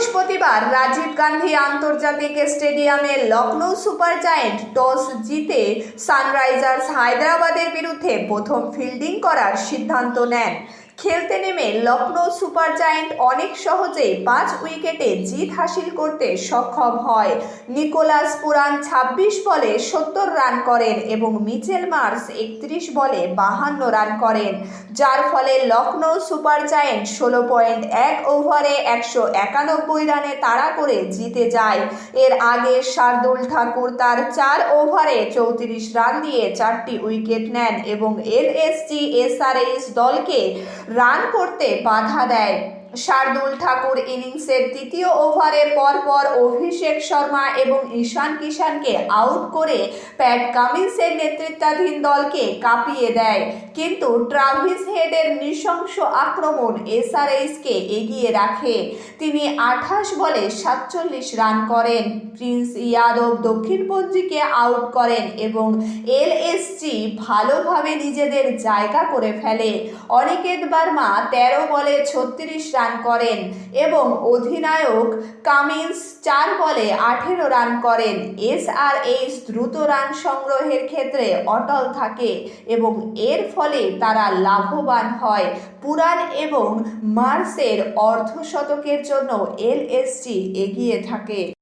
বৃহস্পতিবার রাজীব গান্ধী আন্তর্জাতিক স্টেডিয়ামে লখনৌ সুপার জায়েন্ট টস জিতে সানরাইজার্স হায়দ্রাবাদের বিরুদ্ধে প্রথম ফিল্ডিং করার সিদ্ধান্ত নেন। খেলতে নেমে লখনৌ সুপার জায়েন্ট অনেক সহজেই পাঁচ উইকেটে জিত হাসিল করতে সক্ষম হয়। নিকোলাস পুরান ২৬ বলে সত্তর রান করেন এবং মিচেল মার্স একত্রিশ বলে বাহান্ন রান করেন, যার ফলে লখনৌ সুপার জায়েন্ট ষোলো পয়েন্ট এক ওভারে একশো একানব্বই রানে তাড়া করে জিতে যায়। এর আগে শার্দুল ঠাকুর তার চার ওভারে চৌত্রিশ রান দিয়ে চারটি উইকেট নেন এবং এলএসজি এসআরএস দলকে রান করতে বাধা দেয়। শার্দুল ঠাকুর ইনিংসের তৃতীয় ওভারে পরপর অভিষেক শর্মা এবং ঈশান কিষানকে আউট করে প্যাট কামিন্সের নেতৃত্বাধীন দলকে কাঁপিয়ে দেয়। কিন্তু ট্রাভিস হেডের নৃশংস আক্রমণ এসআরএইচকে এগিয়ে রাখে। তিনি আঠাশ বলে সাতচল্লিশ রান করেন। প্রিন্স ইয়াদব দক্ষিণপঞ্জিকে আউট করেন এবং এলএসজি ভালোভাবে নিজেদের জায়গা করে ফেলে। অনিকেত বার্মা তেরো বলে ছত্রিশ রান করেন এবং অধিনায়ক কামিন্স চার বলে আঠেরো রান করেন। এস আর এইস দ্রুত রান সংগ্রহের ক্ষেত্রে অটল থাকে এবং এর ফলে তারা লাভবান হয়। পুরান এবং মার্সের অর্ধশতকের জন্য এলএসজি এগিয়ে থাকে।